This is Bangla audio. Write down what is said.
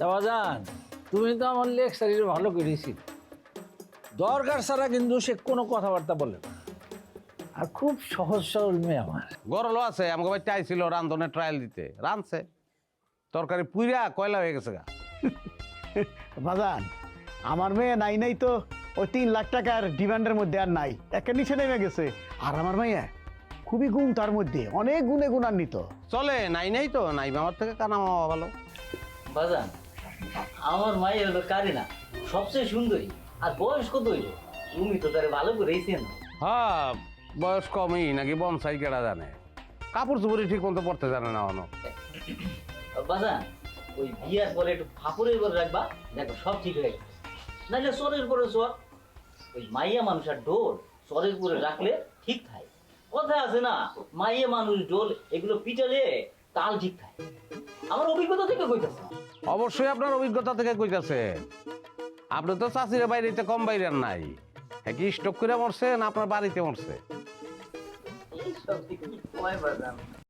যান তুমি তো আমার লেকচারির ভালো করেছি। দরকার ছাড়া কিন্তু সে কোনো কথাবার্তা বলে না। আর খুব সহজ সরল মেয়ে আমার। গরলও আছে আমাকে বাড়িতে আইছিল রান্ধনে ট্রায়াল দিতে। রাঁধছে। তরকারি পুইরা কয়লা হয়ে গেছে গা। বাজান আমার মেয়ে নাই নাই তো ওই তিন লাখ টাকার ডিমান্ডের মধ্যে আর নাই। একের নিচে নেমে গেছে। আর আমার মেয়ে খুবই গুণ তার মধ্যে অনেক গুণে গুণান্বিত। চলে নাই নাই তো নাই আমার থেকে কানা মামা ভালো। বাজান আমার মায়ের হলো কারিনা সবচেয়ে সুন্দরী। আর বয়স কত হইল? তুমি তো তারে ভালো করেই চেনো। হ্যাঁ বয়স কমই নাকি বনসাই কেডা জানে? কাপড় চুপড়ি ঠিক মতো পড়তে জানে না অন বাজান ওই বিয়ার পরে একটু ফাপড়ের করে রাখবা দেখো সব ঠিক হয়ে গেছে। নাহলে সরের পরে সর ওই মাইয়া মানুষ আর ডোল সরের পরে রাখলে ঠিক থাকে। কথা আছে না মাইয়া মানুষ ডোল এগুলো পিটালে তাল ঠিক থাকে আমার অভিজ্ঞতা থেকে কইতাছে। অবশ্যই আপনার অভিজ্ঞতা থেকে কইতাছে। আপনি তো চাষিরা বাইরেতে কম বাইরের নাই। হ্যাঁ কি স্টক করে মরছে না আপনার বাড়িতে মরছে। কি কয়